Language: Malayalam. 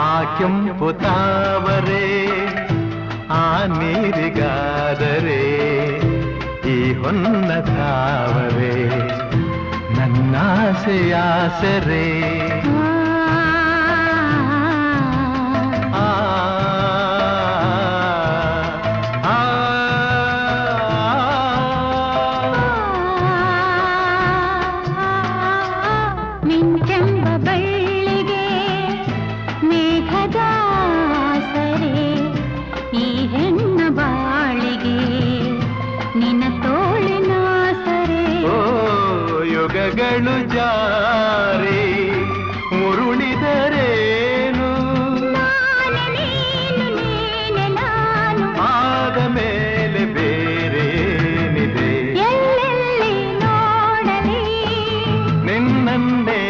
ആക്കും പുതാവരേ ആ നീരുകാതരേ ഈ ഒന്നതാവരേ നന്നാശയാസരേ ബൈ ಮೋಡಗಳು ಜಾರಿ ಮುರುಳಿದರೇನು ಆದ ಮೇಲೆ ಬೇರೇನಿದೆ ನಿನ್ನನ್ನೇ